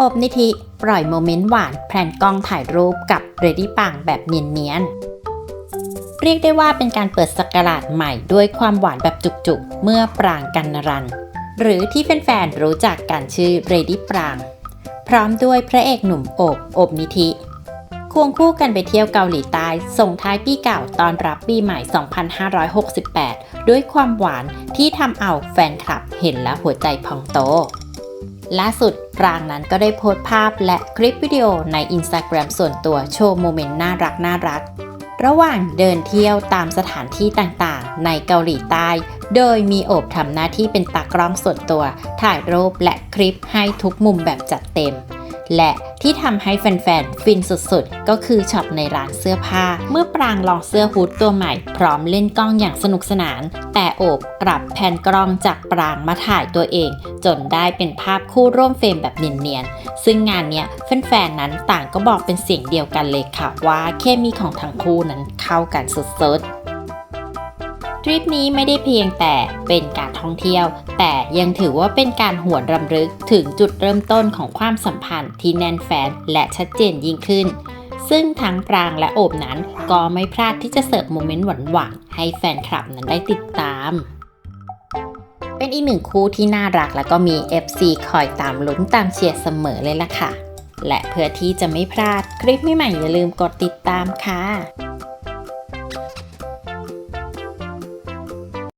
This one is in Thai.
อบนิธิปล่อยโมเมนต์หวานแพลนกล้องถ่ายรูปกับเรดี้ปังแบบเนียนๆ เรียกได้ว่าเป็นการเปิดสกราชใหม่ด้วยความหวานแบบจุกๆ เมื่อปรางกันนรัน หรือที่แฟนๆ รู้จักกันชื่อเรดี้ปราง พร้อมด้วยพระเอกหนุ่มโอบอบนิธิควงคู่กันไปเที่ยวเกาหลีใต้ ส่งท้ายปีเก่าตอนรับปีใหม่ 2568 ด้วยความหวานที่ทำเอาแฟนคลับเห็นแล้วหัวใจพองโต ล่าสุดปรางนั้นก็ได้โพสต์ภาพและคลิปวิดีโอใน Instagram ส่วนตัวโชว์โมเมนต์น่ารักน่ารัก ระหว่างเดินเที่ยวตามสถานที่ต่างๆ ในเกาหลีใต้ โดยมีโอบทำหน้าที่เป็นตากล้องส่วนตัว ถ่ายรูปและคลิปให้ทุกมุมแบบจัดเต็ม และ ที่ทำให้แฟนๆ ฟินสุดๆ ก็คือช็อปในร้านเสื้อผ้า เมื่อปรางลองเสื้อฮูดตัวใหม่ พร้อมเล่นกล้องอย่างสนุกสนาน แต่โอบกลับแผ่นกล้องจากปรางมาถ่ายตัวเอง จนได้เป็นภาพคู่ร่วมเฟรมแบบเนียนๆ ซึ่งงานเนี้ยแฟนๆ นั้นต่างก็บอกเป็นเสียงเดียวกันเลยค่ะว่าเคมีของทั้งคู่นั้นเข้ากันสุดๆ ทริปนี้ไม่ได้เพียงแต่เป็นการท่องเที่ยว แต่ยังถือว่าเป็นการหวนรำลึกถึงจุดเริ่มต้นของความสัมพันธ์ที่แน่นแฟนและชัดเจนยิ่งขึ้น ซึ่งทั้งปรางและโอบนั้นก็ไม่พลาดที่จะเสิร์ฟโมเมนต์หวานๆให้แฟนคลับนั้นได้ติดตาม เป็นอีกหนึ่งคู่ที่น่ารักแล้วก็มี FC คอยตามลุ้นตามเชียร์เสมอเลยล่ะค่ะ และเพื่อที่จะไม่พลาดคลิปใหม่ๆอย่าลืมกดติดตามค่ะ